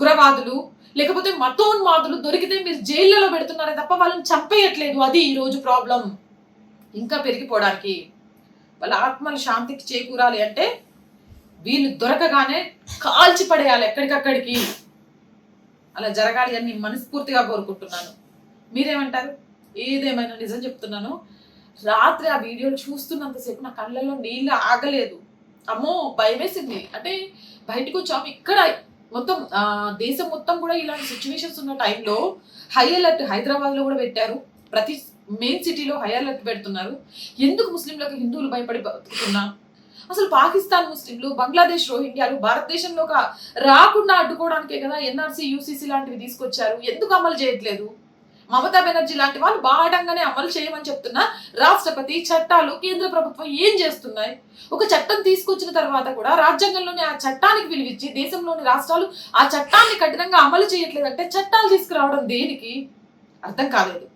ఉగ్రవాదులు లేకపోతే మతోన్మాదులు దొరికితే మీరు జైళ్ళలో పెడుతున్నారే తప్ప వాళ్ళని చంపేయట్లేదు. అది ఈరోజు ప్రాబ్లం. ఇంకా పెరిగిపోవడానికి వాళ్ళ ఆత్మల శాంతికి చేకూరాలి అంటే వీళ్ళు దొరకగానే కాల్చి పడేయాలి ఎక్కడికక్కడికి. అలా జరగాలి అని నేను మనస్ఫూర్తిగా కోరుకుంటున్నాను. మీరేమంటారు? ఏదేమైనా నిజం చెప్తున్నాను? రాత్రి ఆ వీడియోలు చూస్తున్నంతసేపు నా కళ్ళల్లో నీళ్ళు ఆగలేదు. అమ్మో భయమేసింది. అంటే బయటకు వచ్చాము ఇక్కడ మొత్తం దేశం మొత్తం కూడా ఇలాంటి సిచ్యువేషన్స్ ఉన్న టైంలో హై అలర్ట్ హైదరాబాద్లో కూడా పెట్టారు. ప్రతి మెయిన్ సిటీలో హై అలర్ట్ పెడుతున్నారు. ఎందుకు ముస్లింలకు హిందువులు భయపడి బతుకుతున్నా అసలు పాకిస్తాన్ ముస్లింలు బంగ్లాదేశ్ రోహింగ్యాలు భారతదేశంలో రాకుండా అడ్డుకోవడానికే కదా ఎన్ఆర్సీ యూసీసీ లాంటివి తీసుకొచ్చారు. ఎందుకు అమలు చేయట్లేదు? మమతా బెనర్జీ లాంటి వాళ్ళు బాడంగానే అమలు చేయమని చెప్తున్న రాష్ట్రపతి చట్టాలు కేంద్ర ప్రభుత్వం ఏం చేస్తున్నాయి? ఒక చట్టం తీసుకొచ్చిన తర్వాత కూడా రాజ్యాంగంలోని ఆ చట్టానికి విలువిచ్చి దేశంలోని రాష్ట్రాలు ఆ చట్టాన్ని కఠినంగా అమలు చేయట్లేదంటే చట్టాలు తీసుకురావడం దేనికి? అర్థం కాలేదు.